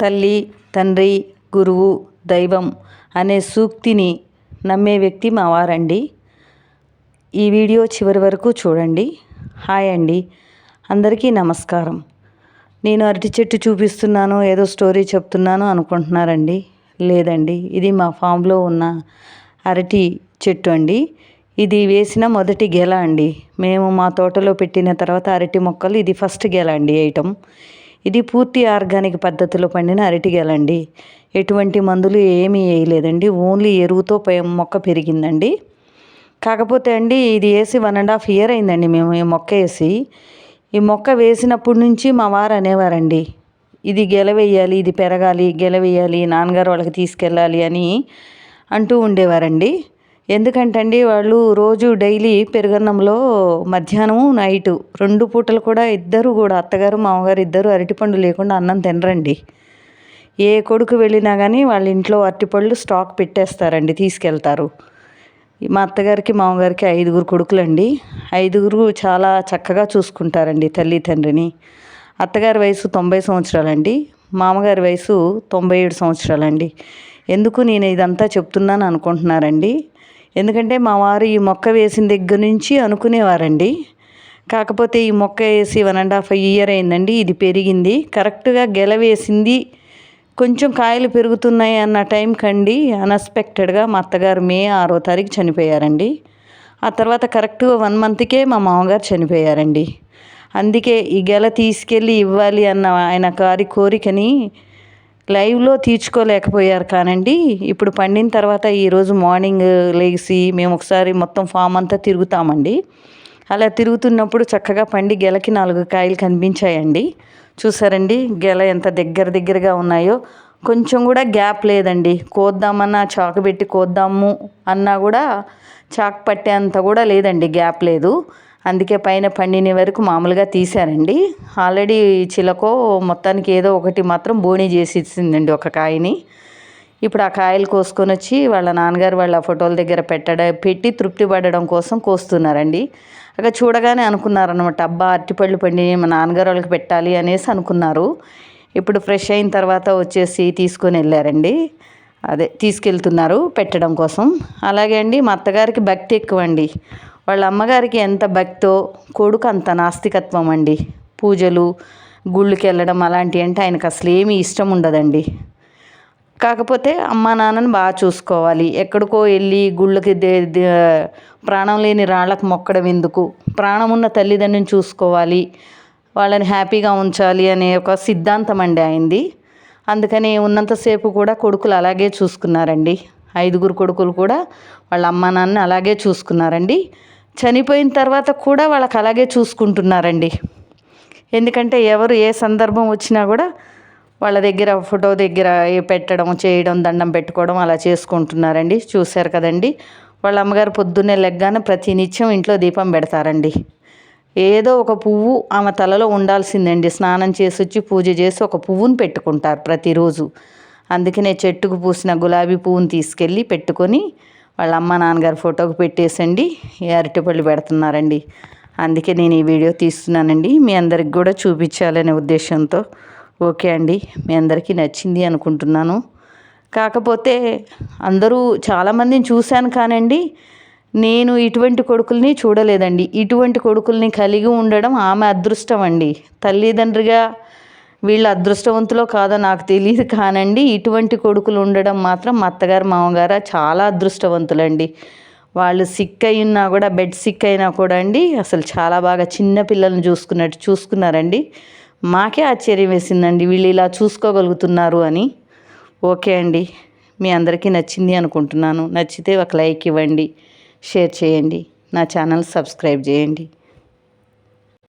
తల్లి తండ్రి గురువు దైవం అనే సూక్తిని నమ్మే వ్యక్తి మా వారండి ఈ వీడియో చివరి వరకు చూడండి. హాయ్ అండి. అందరికీ నమస్కారం. నేను అరటి చెట్టు చూపిస్తున్నాను ఏదో స్టోరీ చెప్తున్నాను అనుకుంటున్నారండి. లేదండి. ఇది మా ఫామ్లో ఉన్న అరటి చెట్టు అండి. ఇది వేసిన మొదటి గెల అండి. మేము మా తోటలో పెట్టిన తర్వాత అరటి మొక్కలు ఇది ఫస్ట్ గెల అండి వేయటం ఇది పూర్తి ఆర్గానిక్ పద్ధతిలో పండిన అరటిగెలండి ఎటువంటి మందులు ఏమీ వేయలేదండి. ఓన్లీ ఎరువుతో మొక్క పెరిగిందండి. కాకపోతే అండి ఇది వేసి వన్ అండ్ హాఫ్ ఇయర్ అయిందండి మేము ఈ మొక్క వేసి. ఈ మొక్క వేసినప్పటి నుంచి మా వారు అనేవారండి ఇది గెలవేయాలి ఇది పెరగాలి గెలవేయాలి నాన్నగారు వాళ్ళకి తీసుకెళ్ళాలి అని అంటూ ఉండేవారండి. ఎందుకంటే అండి వాళ్ళు రోజు డైలీ పెరుగన్నంలో మధ్యాహ్నం నైటు రెండు పూటలు కూడా ఇద్దరు కూడా అత్తగారు మామగారు ఇద్దరు అరటిపండు లేకుండా అన్నం తినరండి. ఏ కొడుకు వెళ్ళినా కానీ వాళ్ళ ఇంట్లో అరటిపళ్ళు స్టాక్ పెట్టేస్తారండి తీసుకెళ్తారు. మా అత్తగారికి మామగారికి ఐదుగురు కొడుకులండి. ఐదుగురు చాలా చక్కగా చూసుకుంటారండి తల్లి తండ్రిని. అత్తగారి వయసు తొంభై సంవత్సరాలండి మామగారి వయసు తొంభై ఏడు సంవత్సరాలండి. ఎందుకు నేను ఇదంతా చెప్తున్నాను అనుకుంటున్నారండి ఎందుకంటే మా వారు ఈ మొక్క వేసిన దగ్గర నుంచి అనుకునేవారండి. కాకపోతే ఈ మొక్క వేసి వన్ అండ్ హాఫ్ ఇయర్ అయిందండి ఇది పెరిగింది. కరెక్ట్గా గెల వేసింది. కొంచెం కాయలు పెరుగుతున్నాయి అన్న టైం కండి అన్ఎక్స్పెక్టెడ్గా మా అత్తగారు మే ఆరో తారీఖు చనిపోయారండి. ఆ తర్వాత కరెక్ట్గా వన్ మంత్కే మా మామగారు చనిపోయారండి. అందుకే ఈ గెల తీసుకెళ్ళి ఇవ్వాలి అన్న ఆయన గారి కోరికని లైవ్లో తీర్చుకోలేకపోయారు కానండి. ఇప్పుడు పండిన తర్వాత ఈరోజు మార్నింగ్ లేచి మేము ఒకసారి మొత్తం ఫామ్ అంతా తిరుగుతామండి. అలా తిరుగుతున్నప్పుడు చక్కగా పండి గెలకి నాలుగు కాయలు కనిపించాయండి. చూసారండి గెల ఎంత దగ్గర దగ్గరగా ఉన్నాయో. కొంచెం కూడా గ్యాప్ లేదండి. కోద్దామన్నా చాకు పెట్టి కోద్దాము అన్నా కూడా చాకు పట్టేంత కూడా లేదండి గ్యాప్ లేదు. అందుకే పైన పండిన వరకు మామూలుగా తీశారండి ఆల్రెడీ చిలకో మొత్తానికి ఏదో ఒకటి మాత్రం బోణి చేసి ఇచ్చిందండి ఒక కాయని. ఇప్పుడు ఆ కాయలు కోసుకొని వచ్చి వాళ్ళ నాన్నగారు వాళ్ళ ఫోటోల దగ్గర పెట్టడం పెట్టి తృప్తి పడడం కోసం కోస్తున్నారండి. అక్కడ చూడగానే అనుకున్నారనమాట అబ్బా అరటిపళ్ళు పండి మా నాన్నగారు వాళ్ళకి పెట్టాలి అనేసి అనుకున్నారు. ఇప్పుడు ఫ్రెష్ అయిన తర్వాత వచ్చేసి తీసుకొని వెళ్ళారండి. అదే తీసుకెళ్తున్నారు పెట్టడం కోసం. అలాగే అండి మా అత్తగారికి భక్తి ఎక్కువ అండి వాళ్ళ అమ్మగారికి ఎంత భక్తో కొడుకు అంత నాస్తికత్వం అండి పూజలు గుళ్ళకి వెళ్ళడం అలాంటివి అంటే ఆయనకు అసలు ఏమీ ఇష్టం ఉండదండి. కాకపోతే అమ్మా నాన్నని బాగా చూసుకోవాలి. ఎక్కడికో వెళ్ళి గుళ్ళకి ప్రాణం లేని రాళ్ళకు మొక్కడం ఎందుకు? ప్రాణం ఉన్న తల్లిదండ్రుని చూసుకోవాలి. వాళ్ళని హ్యాపీగా ఉంచాలి అనే ఒక సిద్ధాంతం అండి అయింది అందుకని ఉన్నంతసేపు కూడా కొడుకులు అలాగే చూసుకున్నారండి. ఐదుగురు కొడుకులు కూడా వాళ్ళ అమ్మా నాన్న అలాగే చూసుకున్నారండి. చనిపోయిన తర్వాత కూడా వాళ్ళకి అలాగే చూసుకుంటున్నారండి. ఎందుకంటే ఎవరు ఏ సందర్భం వచ్చినా కూడా వాళ్ళ దగ్గర ఫోటో దగ్గర పెట్టడం చేయడం దండం పెట్టుకోవడం అలా చేసుకుంటున్నారండి. చూశారు కదండి. వాళ్ళ అమ్మగారు పొద్దున్నే లెగ్గాన ప్రతి నిత్యం ఇంట్లో దీపం పెడతారండి. ఏదో ఒక పువ్వు ఆమె తలలో ఉండాల్సిందండి. స్నానం చేసి వచ్చి పూజ చేసి ఒక పువ్వును పెట్టుకుంటారు ప్రతిరోజు. అందుకనే చెట్టుకు పూసిన గులాబీ పువ్వును తీసుకెళ్ళి పెట్టుకొని వాళ్ళ అమ్మ నాన్నగారు ఫోటోకి పెట్టేసండి అరటిపళ్ళు పెడుతున్నారండి. అందుకే నేను ఈ వీడియో తీస్తున్నానండి. మీ అందరికి కూడా చూపించాలనే ఉద్దేశంతో. ఓకే అండి మీ అందరికీ నచ్చింది అనుకుంటున్నాను. కాకపోతే అందరూ చాలామందిని చూశాను కానండి నేను ఇటువంటి కొడుకుల్ని చూడలేదండి. ఇటువంటి కొడుకుల్ని కలిగి ఉండడం ఆమె అదృష్టం అండి. తల్లిదండ్రిగా వీళ్ళ అదృష్టవంతులో కాదో నాకు తెలియదు కానండి ఇటువంటి కొడుకులు ఉండడం మాత్రం మా అత్తగారు మామగారు చాలా అదృష్టవంతులండి. వాళ్ళు సిక్ అయి ఉన్నా కూడా బెడ్ సిక్ అయినా కూడా అండి అసలు చాలా బాగా చిన్న పిల్లల్ని చూసుకున్నట్టు చూసుకున్నారండి. మాకే ఆశ్చర్యం వేసిందండి వీళ్ళు ఇలా చూసుకోగలుగుతున్నారు అని. ఓకే అండి మీ అందరికీ నచ్చింది అనుకుంటున్నాను. నచ్చితే ఒక లైక్ ఇవ్వండి షేర్ చేయండి. నా ఛానల్ సబ్స్క్రైబ్ చేయండి.